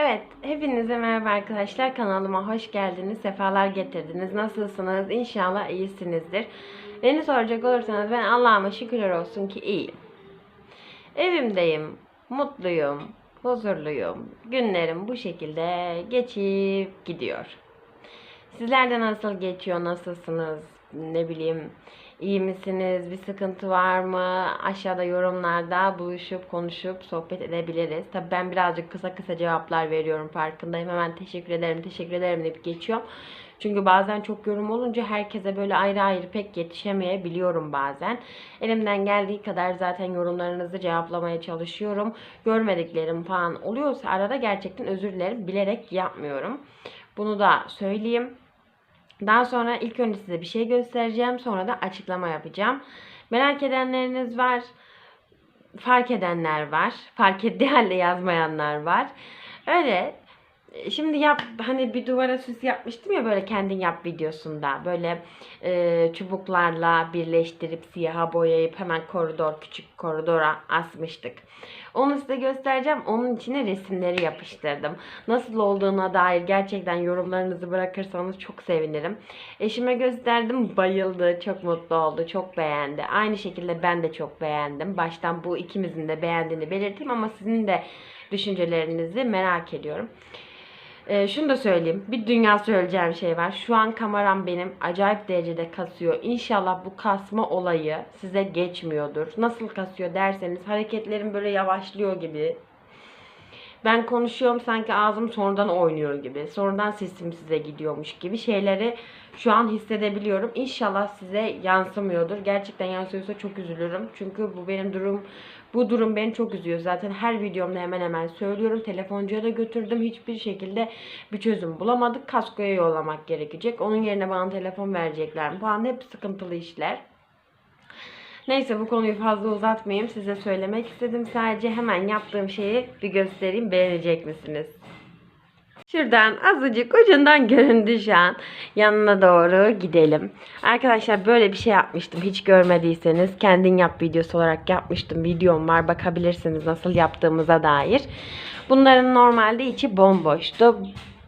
Evet, hepinize merhaba arkadaşlar. Kanalıma hoş geldiniz, sefalar getirdiniz. Nasılsınız? İnşallah iyisinizdir. Beni soracak olursanız ben Allah'ıma şükürler olsun ki iyiyim. Evimdeyim, mutluyum, huzurluyum. Günlerim bu şekilde geçip gidiyor. Sizlerde nasıl geçiyor, nasılsınız? Ne bileyim, iyi misiniz? Bir sıkıntı var mı? Aşağıda yorumlarda buluşup konuşup sohbet edebiliriz. Tabii ben birazcık kısa kısa cevaplar veriyorum farkındayım. Hemen teşekkür ederim, teşekkür ederim deyip geçiyorum. Çünkü bazen çok yorum olunca herkese böyle ayrı ayrı pek yetişemeyebiliyorum bazen. Elimden geldiği kadar zaten yorumlarınızı cevaplamaya çalışıyorum. Görmediklerim falan oluyorsa arada gerçekten özür dilerim. Bilerek yapmıyorum. Bunu da söyleyeyim. Daha sonra ilk önce size bir şey göstereceğim. Sonra da açıklama yapacağım. Merak edenleriniz var. Fark edenler var. Fark ettiği halde yazmayanlar var. Öyle. Şimdi yap hani bir duvara süs yapmıştım ya böyle kendin yap videosunda. Böyle e, çubuklarla birleştirip siyaha boyayıp hemen koridor küçük koridora asmıştık. Onu size göstereceğim. Onun içine resimleri yapıştırdım. Nasıl olduğuna dair gerçekten yorumlarınızı bırakırsanız çok sevinirim. Eşime gösterdim. Bayıldı. Çok mutlu oldu. Çok beğendi. Aynı şekilde ben de çok beğendim. Baştan bu ikimizin de beğendiğini belirteyim ama sizin de düşüncelerinizi merak ediyorum. Ee, şunu da söyleyeyim. Bir dünya söyleyeceğim şey var. Şu an kameram benim acayip derecede kasıyor. İnşallah bu kasma olayı size geçmiyordur. Nasıl kasıyor derseniz hareketlerim böyle yavaşlıyor gibi. Ben konuşuyorum sanki ağzım sonradan oynuyor gibi. Sonradan sesim size gidiyormuş gibi şeyleri şu an hissedebiliyorum. İnşallah size yansımıyordur. Gerçekten yansıyorsa çok üzülürüm. Çünkü bu benim durum bu durum beni çok üzüyor. Zaten her videomda hemen hemen söylüyorum. Telefoncuya da götürdüm. Hiçbir şekilde bir çözüm bulamadık. Kaskoya yollamak gerekecek. Onun yerine bana telefon verecekler mi? falan hep sıkıntılı işler. Neyse bu konuyu fazla uzatmayayım. Size söylemek istedim. Sadece hemen yaptığım şeyi bir göstereyim. Beğenecek misiniz? Şuradan azıcık ucundan göründü şu an. Yanına doğru gidelim. Arkadaşlar böyle bir şey yapmıştım. Hiç görmediyseniz kendin yap videosu olarak yapmıştım. Videom var. Bakabilirsiniz nasıl yaptığımıza dair. Bunların normalde içi bomboştu.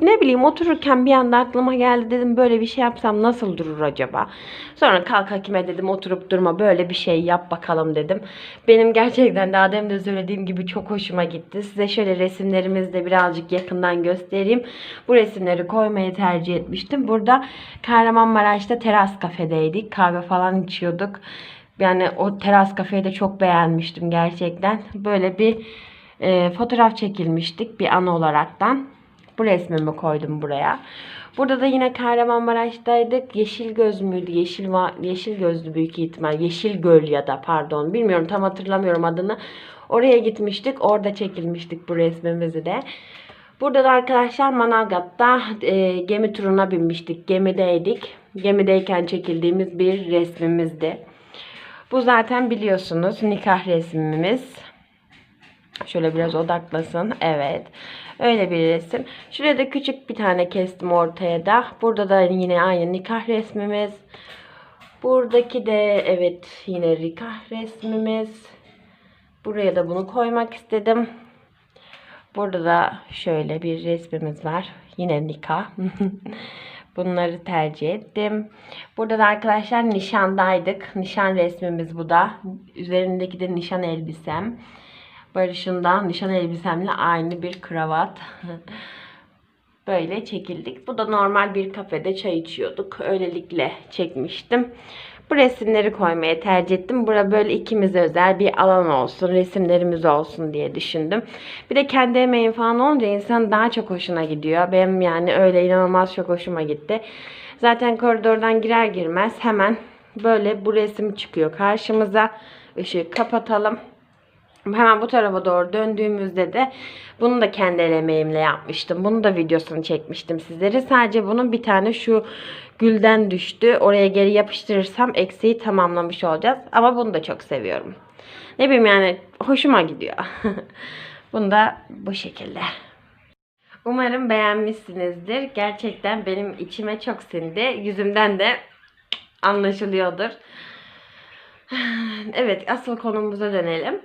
Ne bileyim otururken bir anda aklıma geldi dedim böyle bir şey yapsam nasıl durur acaba? Sonra kalk hakime dedim oturup durma böyle bir şey yap bakalım dedim. Benim gerçekten daha demin de söylediğim gibi çok hoşuma gitti. Size şöyle resimlerimizi de birazcık yakından göstereyim. Bu resimleri koymayı tercih etmiştim. Burada Kahramanmaraş'ta teras kafedeydik. Kahve falan içiyorduk. Yani o teras kafeyi de çok beğenmiştim gerçekten. Böyle bir e, fotoğraf çekilmiştik bir an olaraktan. Bu resmimi koydum buraya. Burada da yine Kahramanmaraş'taydık. Yeşil göz müydü? Yeşil yeşil gözlü büyük ihtimal. Yeşil göl ya da pardon. Bilmiyorum tam hatırlamıyorum adını. Oraya gitmiştik. Orada çekilmiştik bu resmimizi de. Burada da arkadaşlar Manavgat'ta e, gemi turuna binmiştik. Gemideydik. Gemideyken çekildiğimiz bir resmimizdi. Bu zaten biliyorsunuz nikah resmimiz. Şöyle biraz odaklasın. Evet. Öyle bir resim. Şuraya da küçük bir tane kestim ortaya da. Burada da yine aynı nikah resmimiz. Buradaki de evet yine nikah resmimiz. Buraya da bunu koymak istedim. Burada da şöyle bir resmimiz var. Yine nikah. Bunları tercih ettim. Burada da arkadaşlar nişandaydık. Nişan resmimiz bu da. Üzerindeki de nişan elbisem. Barış'ından nişan elbisemle aynı bir kravat. Böyle çekildik. Bu da normal bir kafede çay içiyorduk. Öylelikle çekmiştim. Bu resimleri koymaya tercih ettim. Bura böyle ikimize özel bir alan olsun, resimlerimiz olsun diye düşündüm. Bir de kendi emeğin falan olunca insan daha çok hoşuna gidiyor. Benim yani öyle inanılmaz çok hoşuma gitti. Zaten koridordan girer girmez hemen böyle bu resim çıkıyor karşımıza. Işığı kapatalım. Hemen bu tarafa doğru döndüğümüzde de bunu da kendi el emeğimle yapmıştım. Bunu da videosunu çekmiştim sizlere. Sadece bunun bir tane şu gülden düştü. Oraya geri yapıştırırsam eksiği tamamlamış olacağız. Ama bunu da çok seviyorum. Ne bileyim yani hoşuma gidiyor. bunu da bu şekilde. Umarım beğenmişsinizdir. Gerçekten benim içime çok sindi. Yüzümden de anlaşılıyordur. Evet asıl konumuza dönelim.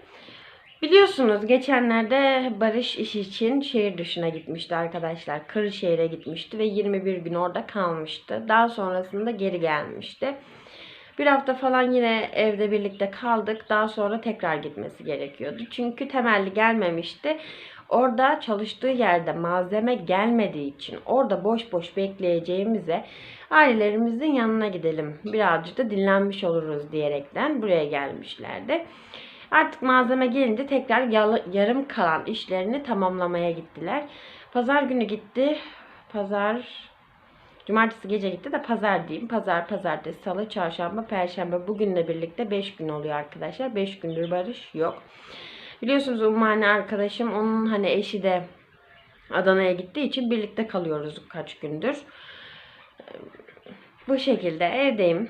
Biliyorsunuz geçenlerde Barış iş için şehir dışına gitmişti arkadaşlar. Kırşehir'e gitmişti ve 21 gün orada kalmıştı. Daha sonrasında geri gelmişti. Bir hafta falan yine evde birlikte kaldık. Daha sonra tekrar gitmesi gerekiyordu. Çünkü temelli gelmemişti. Orada çalıştığı yerde malzeme gelmediği için orada boş boş bekleyeceğimize ailelerimizin yanına gidelim. Birazcık da dinlenmiş oluruz diyerekten buraya gelmişlerdi. Artık malzeme gelince tekrar yarım kalan işlerini tamamlamaya gittiler. Pazar günü gitti. Pazar Cumartesi gece gitti de pazar diyeyim. Pazar, pazartesi, salı, çarşamba, perşembe bugünle birlikte 5 gün oluyor arkadaşlar. 5 gündür barış yok. Biliyorsunuz Ummane arkadaşım onun hani eşi de Adana'ya gittiği için birlikte kalıyoruz kaç gündür. Bu şekilde evdeyim.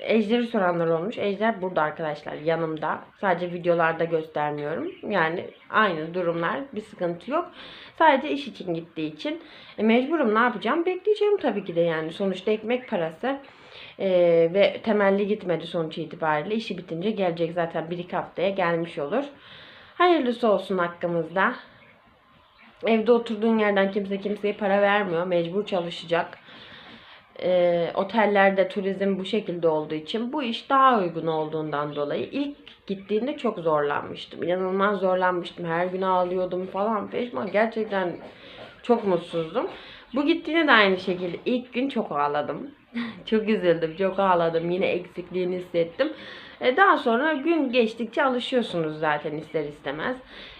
Ejder'i soranlar olmuş. Ejder burada arkadaşlar yanımda. Sadece videolarda göstermiyorum. Yani aynı durumlar bir sıkıntı yok. Sadece iş için gittiği için e, mecburum ne yapacağım? Bekleyeceğim tabii ki de yani. Sonuçta ekmek parası. E, ve temelli gitmedi sonuç itibariyle. İşi bitince gelecek zaten bir iki haftaya gelmiş olur. Hayırlısı olsun hakkımızda. Evde oturduğun yerden kimse kimseye para vermiyor. Mecbur çalışacak e, otellerde turizm bu şekilde olduğu için bu iş daha uygun olduğundan dolayı ilk gittiğinde çok zorlanmıştım. İnanılmaz zorlanmıştım. Her gün ağlıyordum falan. Peşman gerçekten çok mutsuzdum. Bu gittiğinde de aynı şekilde ilk gün çok ağladım. çok üzüldüm, çok ağladım. Yine eksikliğini hissettim. E, daha sonra gün geçtikçe alışıyorsunuz zaten ister istemez.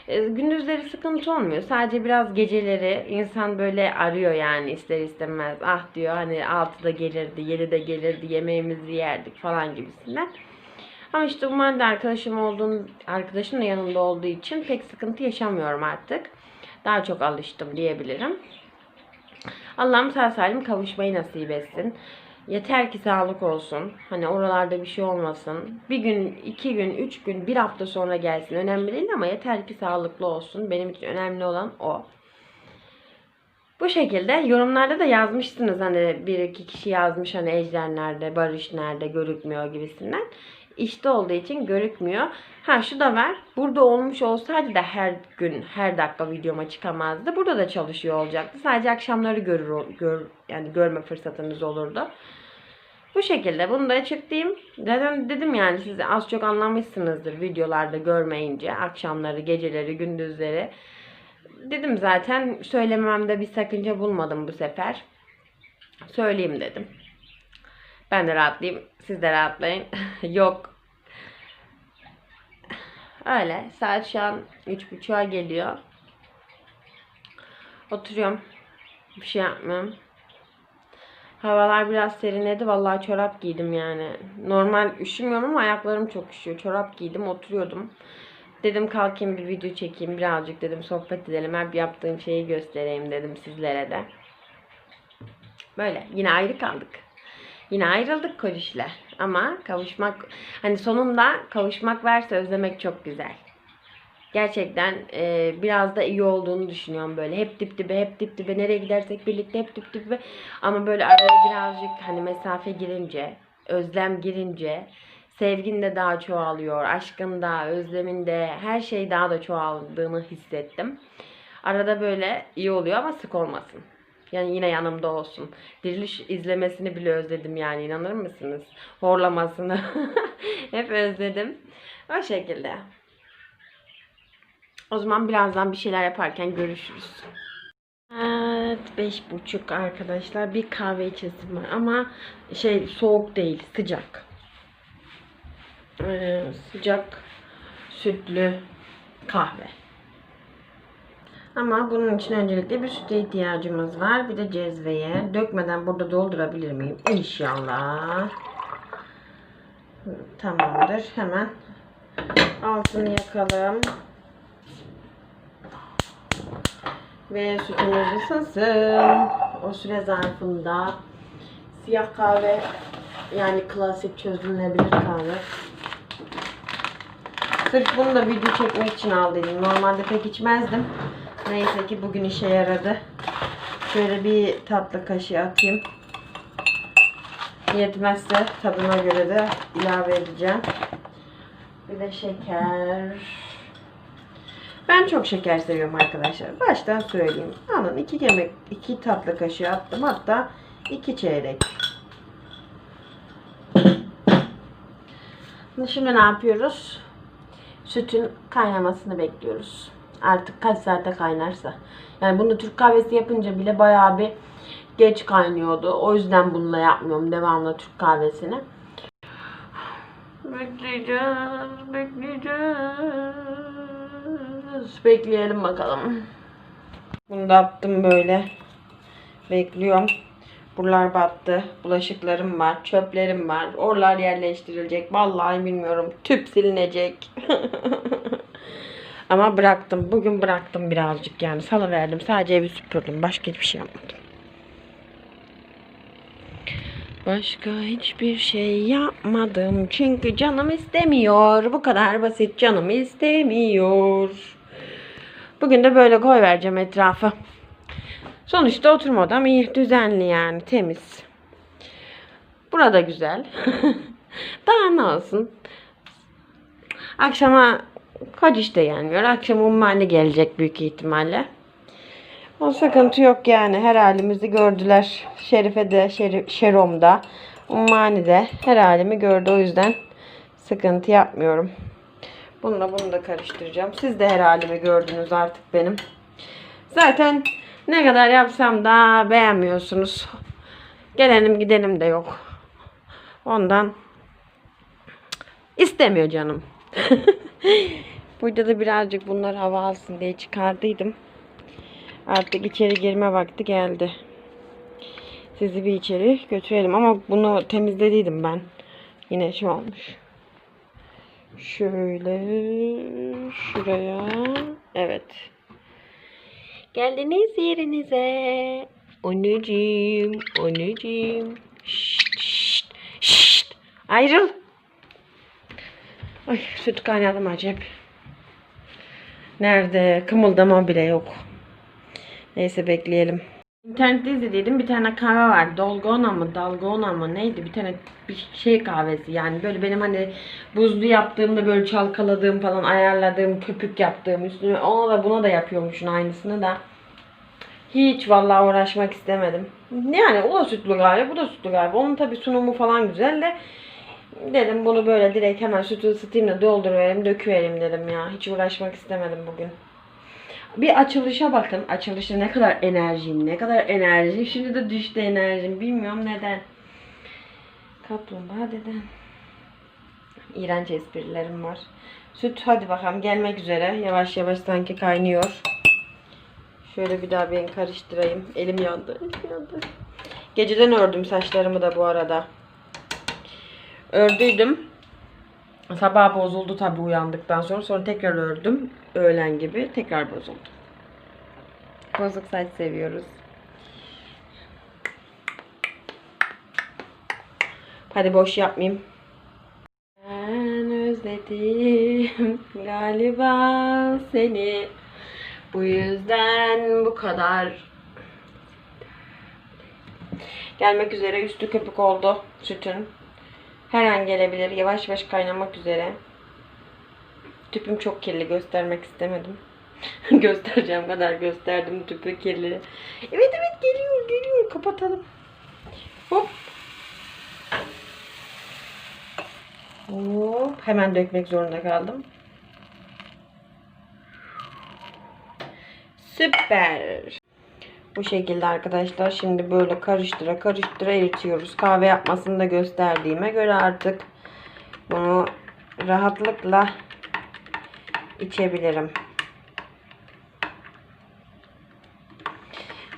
E, gündüzleri sıkıntı olmuyor. Sadece biraz geceleri insan böyle arıyor yani ister istemez. Ah diyor hani 6'da gelirdi, 7'de gelirdi, yemeğimizi yerdik falan gibisinden. Ama işte umarım da arkadaşım olduğum, arkadaşım da yanımda olduğu için pek sıkıntı yaşamıyorum artık. Daha çok alıştım diyebilirim. Allah'ım sağ salim kavuşmayı nasip etsin. Yeter ki sağlık olsun. Hani oralarda bir şey olmasın. Bir gün, iki gün, üç gün, bir hafta sonra gelsin. Önemli değil ama yeter ki sağlıklı olsun. Benim için önemli olan o. Bu şekilde yorumlarda da yazmışsınız hani bir iki kişi yazmış hani Ejder nerede, Barış nerede görükmüyor gibisinden. İşte olduğu için görükmüyor. Ha şu da var. Burada olmuş olsaydı da her gün her dakika videoma çıkamazdı. Burada da çalışıyor olacaktı. Sadece akşamları görür gör yani görme fırsatınız olurdu. Bu şekilde bunu da açıklayayım. Zaten dedim yani siz az çok anlamışsınızdır videolarda görmeyince akşamları, geceleri, gündüzleri. Dedim zaten söylememde bir sakınca bulmadım bu sefer. Söyleyeyim dedim. Ben de rahatlayayım. Siz de rahatlayın. Yok. Öyle. Saat şu an 3.30'a geliyor. Oturuyorum. Bir şey yapmıyorum. Havalar biraz serinledi. Vallahi çorap giydim yani. Normal üşümüyorum ama ayaklarım çok üşüyor. Çorap giydim, oturuyordum. Dedim kalkayım bir video çekeyim birazcık dedim sohbet edelim. Hep yaptığım şeyi göstereyim dedim sizlere de. Böyle yine ayrı kaldık. Yine ayrıldık Koriş'le. Ama kavuşmak hani sonunda kavuşmak varsa özlemek çok güzel. Gerçekten e, biraz da iyi olduğunu düşünüyorum böyle. Hep dip dibe, hep dip dibe. Nereye gidersek birlikte hep dip dibe. Ama böyle araya birazcık hani mesafe girince, özlem girince sevgin de daha çoğalıyor. Aşkın da, özlemin de, her şey daha da çoğaldığını hissettim. Arada böyle iyi oluyor ama sık olmasın. Yani yine yanımda olsun. Diriliş izlemesini bile özledim yani inanır mısınız? Horlamasını hep özledim. O şekilde. O zaman birazdan bir şeyler yaparken görüşürüz. Evet, beş buçuk arkadaşlar. Bir kahve içesim var ama şey soğuk değil, sıcak. Ee, sıcak sütlü kahve. Ama bunun için öncelikle bir süte ihtiyacımız var. Bir de cezveye. Dökmeden burada doldurabilir miyim? İnşallah. Tamamdır. Hemen altını yakalım. Ve sütümüz ısınsın. O süre zarfında siyah kahve yani klasik çözülebilir kahve. Sırf bunu da video çekmek için aldıydım. Normalde pek içmezdim. Neyse ki bugün işe yaradı. Şöyle bir tatlı kaşığı atayım. Yetmezse tadına göre de ilave edeceğim. Bir de şeker. Ben çok şeker seviyorum arkadaşlar. Baştan söyleyeyim. Alın 2 yemek 2 tatlı kaşığı attım. Hatta 2 çeyrek. Şimdi ne yapıyoruz? Sütün kaynamasını bekliyoruz. Artık kaç saate kaynarsa. Yani bunu Türk kahvesi yapınca bile bayağı bir geç kaynıyordu. O yüzden bununla yapmıyorum devamlı Türk kahvesini. Bekleyeceğiz, bekleyeceğiz. Bekleyelim bakalım. Bunu da attım böyle. Bekliyorum. Buralar battı. Bulaşıklarım var. Çöplerim var. Oralar yerleştirilecek. Vallahi bilmiyorum. Tüp silinecek. Ama bıraktım. Bugün bıraktım birazcık yani. Salıverdim. Sadece evi süpürdüm. Başka hiçbir şey yapmadım. Başka hiçbir şey yapmadım. Çünkü canım istemiyor. Bu kadar basit. Canım istemiyor. Bugün de böyle koy vereceğim etrafı. Sonuçta oturma odam iyi, düzenli yani, temiz. Burada güzel. Daha ne olsun. Akşama Kadiş de gelmiyor. Akşam ummani gelecek büyük ihtimalle. O sıkıntı yok yani. Her halimizi gördüler. Şerife de, Şerif, Şerom da, Ummani de her halimi gördü. O yüzden sıkıntı yapmıyorum. Bununla bunu da karıştıracağım. Siz de her halimi gördünüz artık benim. Zaten ne kadar yapsam da beğenmiyorsunuz. Gelenim gidelim de yok. Ondan istemiyor canım. Burada da birazcık bunlar hava alsın diye çıkardıydım. Artık içeri girme vakti geldi. Sizi bir içeri götürelim ama bunu temizlediydim ben. Yine şu olmuş. Şöyle şuraya. Evet. Geldiniz yerinize. Anneciğim, anneciğim. Şşt, şşt, şşt. Ayrıl. Ay süt kaynadım acep. Nerede? Kımıldama bile yok. Neyse bekleyelim. İnternette izlediydim bir tane kahve var. Dolgona mı, dalgona mı neydi? Bir tane bir şey kahvesi yani böyle benim hani buzlu yaptığımda böyle çalkaladığım falan ayarladığım köpük yaptığım üstüne ona da buna da yapıyormuşsun aynısını da. Hiç vallahi uğraşmak istemedim. Yani o da sütlü galiba, bu da sütlü galiba. Onun tabi sunumu falan güzel de dedim bunu böyle direkt hemen sütü ısıtayım da dolduruverim, döküverim dedim ya. Hiç uğraşmak istemedim bugün. Bir açılışa bakın. Açılışta ne kadar enerjim, ne kadar enerjim. Şimdi de düştü enerjim. Bilmiyorum neden. Kaplumbağa deden. İğrenç esprilerim var. Süt hadi bakalım gelmek üzere. Yavaş yavaş sanki kaynıyor. Şöyle bir daha ben karıştırayım. Elim yandı. Yandı. Geceden ördüm saçlarımı da bu arada. Ördüydüm. Sabah bozuldu tabii uyandıktan sonra. Sonra tekrar ördüm. Öğlen gibi. Tekrar bozuldu. Bozuk saç seviyoruz. Hadi boş yapmayayım. Ben özledim galiba seni. Bu yüzden bu kadar. Gelmek üzere üstü köpük oldu sütün. Her an gelebilir. Yavaş yavaş kaynamak üzere. Tüpüm çok kirli göstermek istemedim. Göstereceğim kadar gösterdim tüpü kirli. Evet evet geliyor geliyor kapatalım. Hop. Hop. Hemen dökmek zorunda kaldım. Süper. Bu şekilde arkadaşlar. Şimdi böyle karıştıra karıştıra eritiyoruz. Kahve yapmasını da gösterdiğime göre artık bunu rahatlıkla içebilirim.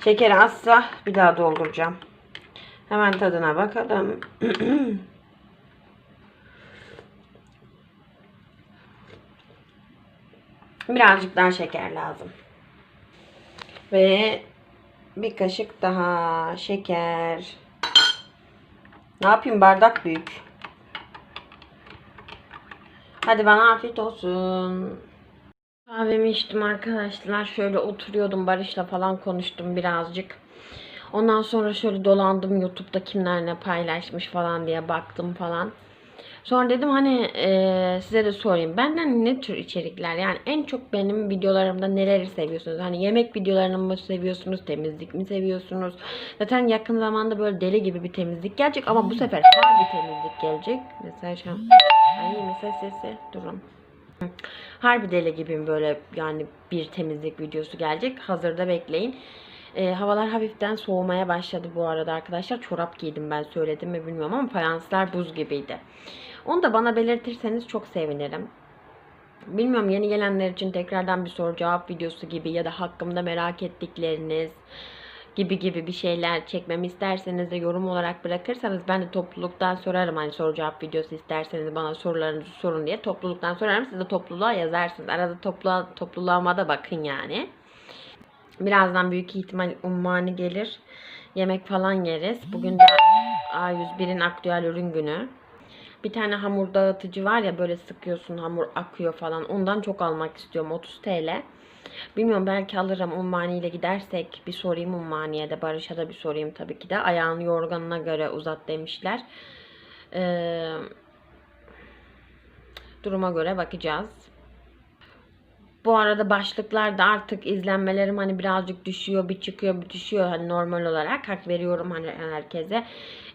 Şekeri azsa bir daha dolduracağım. Hemen tadına bakalım. Birazcık daha şeker lazım. Ve bir kaşık daha şeker. Ne yapayım bardak büyük. Hadi bana afiyet olsun. Kahvemi içtim arkadaşlar. Şöyle oturuyordum Barış'la falan konuştum birazcık. Ondan sonra şöyle dolandım YouTube'da kimler ne paylaşmış falan diye baktım falan. Sonra dedim hani e, size de sorayım. Benden ne tür içerikler yani en çok benim videolarımda neleri seviyorsunuz? Hani yemek videolarını mı seviyorsunuz? Temizlik mi seviyorsunuz? Zaten yakın zamanda böyle deli gibi bir temizlik gelecek ama bu sefer harbi temizlik gelecek. Mesela şu an Ay mesela sesi durun. Harbi deli gibi böyle yani bir temizlik videosu gelecek. Hazırda bekleyin. Ee, havalar hafiften soğumaya başladı bu arada arkadaşlar. Çorap giydim ben söyledim mi bilmiyorum ama fayanslar buz gibiydi. Onu da bana belirtirseniz çok sevinirim. Bilmiyorum yeni gelenler için tekrardan bir soru cevap videosu gibi ya da hakkımda merak ettikleriniz gibi gibi bir şeyler çekmemi isterseniz de yorum olarak bırakırsanız ben de topluluktan sorarım. Hani soru cevap videosu isterseniz bana sorularınızı sorun diye topluluktan sorarım. Siz de topluluğa yazarsınız. Arada topluluğa, topluluğuma da bakın yani. Birazdan büyük ihtimal ummani gelir. Yemek falan yeriz. Bugün de A101'in aktüel ürün günü. Bir tane hamur dağıtıcı var ya böyle sıkıyorsun hamur akıyor falan. Ondan çok almak istiyorum 30 TL. Bilmiyorum belki alırım Ummani ile gidersek bir sorayım Ummani'ye de Barış'a da bir sorayım tabii ki de. Ayağını yorganına göre uzat demişler. Ee, duruma göre bakacağız. Bu arada başlıklarda artık izlenmelerim hani birazcık düşüyor, bir çıkıyor, bir düşüyor hani normal olarak hak veriyorum hani herkese.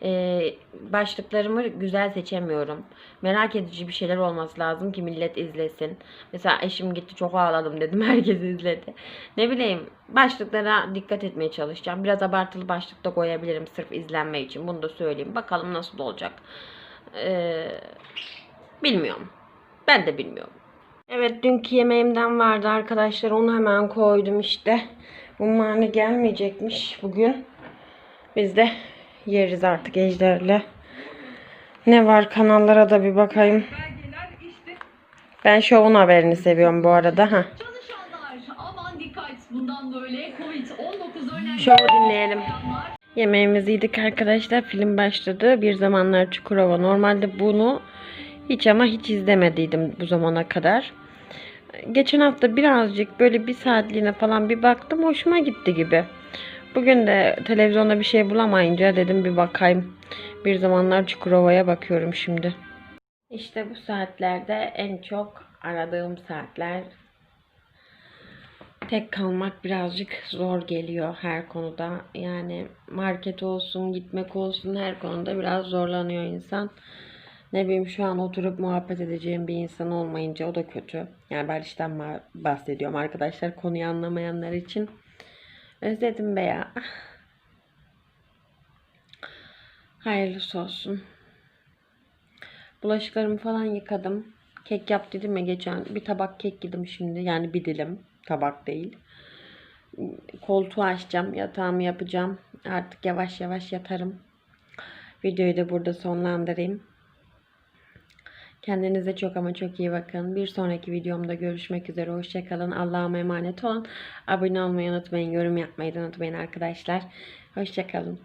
Ee, başlıklarımı güzel seçemiyorum. Merak edici bir şeyler olması lazım ki millet izlesin. Mesela eşim gitti çok ağladım dedim herkes izledi. Ne bileyim başlıklara dikkat etmeye çalışacağım. Biraz abartılı başlık da koyabilirim sırf izlenme için. Bunu da söyleyeyim. Bakalım nasıl olacak. Ee, bilmiyorum. Ben de bilmiyorum. Evet dünkü yemeğimden vardı arkadaşlar. Onu hemen koydum işte. Ummani gelmeyecekmiş bugün. Biz de yeriz artık Ejder'le. Ne var kanallara da bir bakayım. Ben şovun haberini seviyorum bu arada. ha. çalışanlar aman dikkat bundan böyle Covid-19 önemli. Şovu dinleyelim. Yemeğimizi yedik arkadaşlar. Film başladı. Bir zamanlar Çukurova. Normalde bunu hiç ama hiç izlemediydim bu zamana kadar. Geçen hafta birazcık böyle bir saatliğine falan bir baktım. Hoşuma gitti gibi. Bugün de televizyonda bir şey bulamayınca dedim bir bakayım. Bir zamanlar Çukurova'ya bakıyorum şimdi. İşte bu saatlerde en çok aradığım saatler tek kalmak birazcık zor geliyor her konuda. Yani market olsun, gitmek olsun her konuda biraz zorlanıyor insan. Ne bileyim şu an oturup muhabbet edeceğim bir insan olmayınca o da kötü. Yani ben işten bahsediyorum arkadaşlar konuyu anlamayanlar için. Özledim be ya. Hayırlısı olsun. Bulaşıklarımı falan yıkadım. Kek yap dedim ya geçen. Bir tabak kek yedim şimdi. Yani bir dilim. Tabak değil. Koltuğu açacağım. Yatağımı yapacağım. Artık yavaş yavaş yatarım. Videoyu da burada sonlandırayım. Kendinize çok ama çok iyi bakın. Bir sonraki videomda görüşmek üzere. Hoşçakalın. Allah'a emanet olun. Abone olmayı unutmayın. Yorum yapmayı unutmayın arkadaşlar. Hoşçakalın.